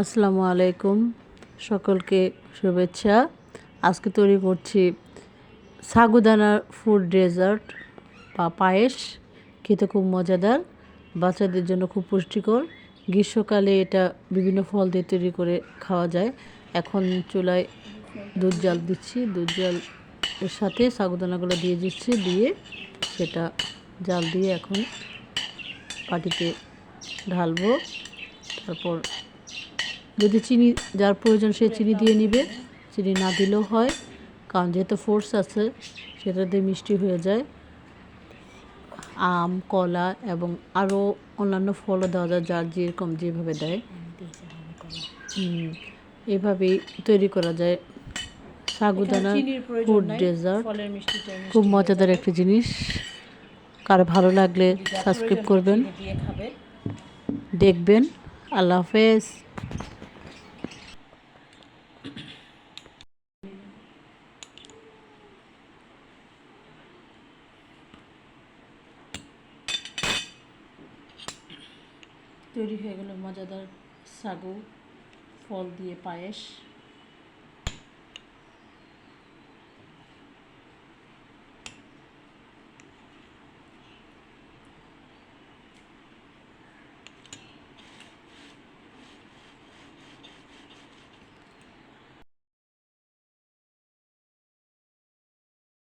আসসালামু আলাইকুম। সকলকে শুভেচ্ছা। আজকে তৈরি করছি সাগুদানার ফুড ডেজার্ট বা পায়েস। খেতে খুব মজাদার। বাচ্চাদের জন্য খুব পুষ্টিকর। গ্রীষ্মকালে এটা বিভিন্ন ফল দিয়ে তৈরি করে খাওয়া যায়। এখন চুলায় দুধ জাল দিচ্ছি। দুধ জাল এর সাথে সাগুদানাগুলো দিয়ে দিচ্ছি। দিয়ে সেটা জাল দিয়ে এখন পাটিতে ঢালবো। তারপর যদি চিনি যার প্রয়োজন সে চিনি দিয়ে নিবে। চিনি না দিলেও হয় কারণ যেহেতু ফোর্স আছে সেটা দিয়ে মিষ্টি হয়ে যায়। আম কলা এবং আরও অন্যান্য ফলও দেওয়া যায় যার যেরকম যেভাবে দেয়। এভাবেই তৈরি করা যায়। সাগুদানা ফুড ডেজার্ট খুব মজাদার একটি জিনিস। কার ভালো লাগলে সাবস্ক্রাইব করবেন। দেখবেন। আল্লাহ হাফেজ। তৈরি হয়ে গেল মজাদার সাগু ফল দিয়ে পায়েস।